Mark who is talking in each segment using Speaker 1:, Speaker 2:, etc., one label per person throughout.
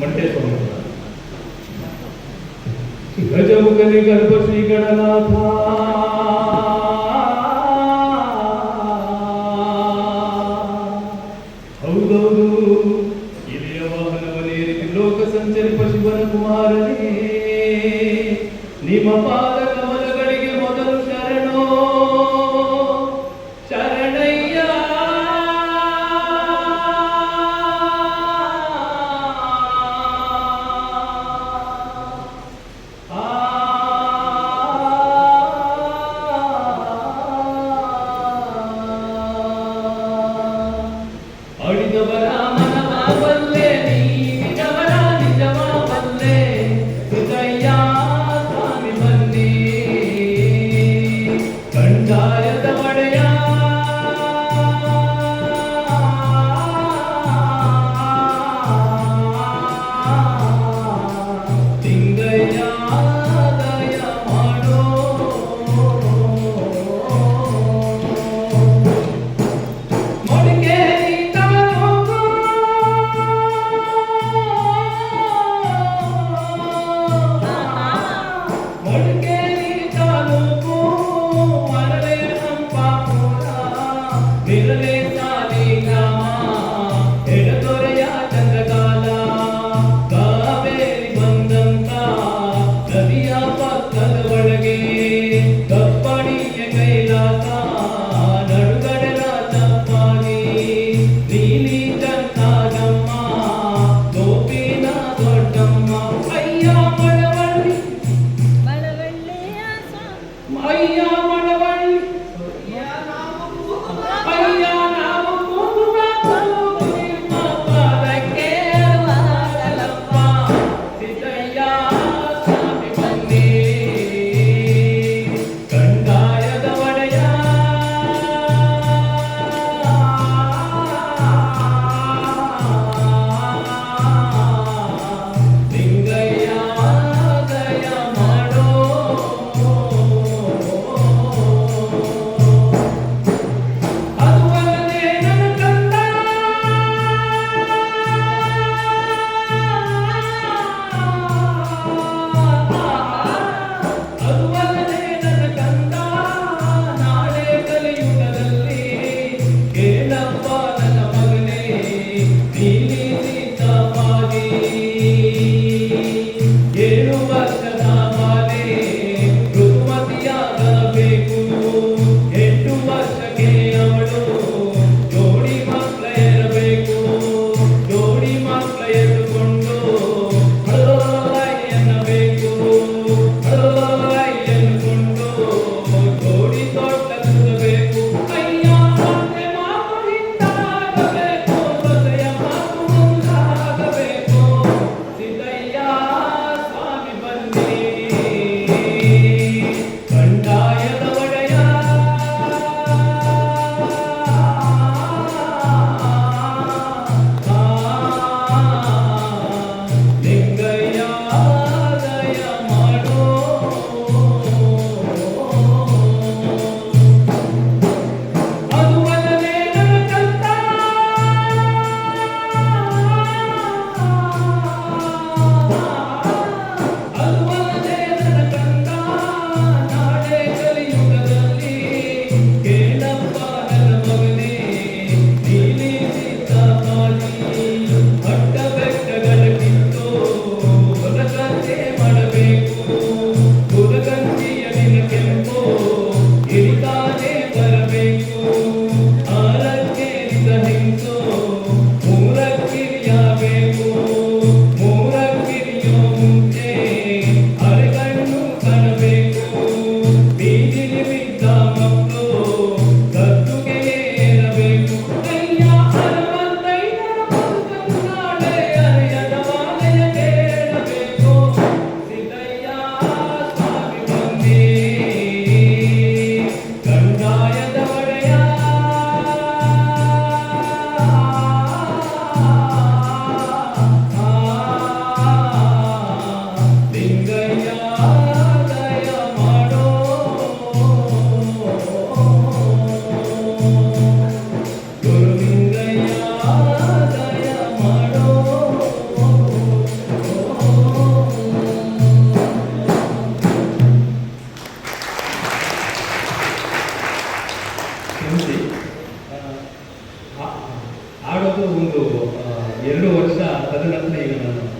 Speaker 1: ಮಂಟೇಸ್ವಾಮಿ ಗಜಮುಖನಿ ಶ್ರೀ ಗಣನಾಥ ಹೌದೌದು ಇಲ್ಲಿಯ ವಾಹನವನೇರಿ ಲೋಕ ಸಂಚರಿಪ ಶಿವನ ಕುಮಾರನೇ. ನಿಮ್ಮ ಪಾದ দ্বিতীয়বার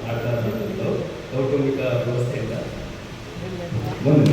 Speaker 1: ಆಡ್ತಾ ಇರೋದು? ಕೌಟುಂಬಿಕ ವ್ಯವಸ್ಥೆಯಿಂದ? ಒಂದು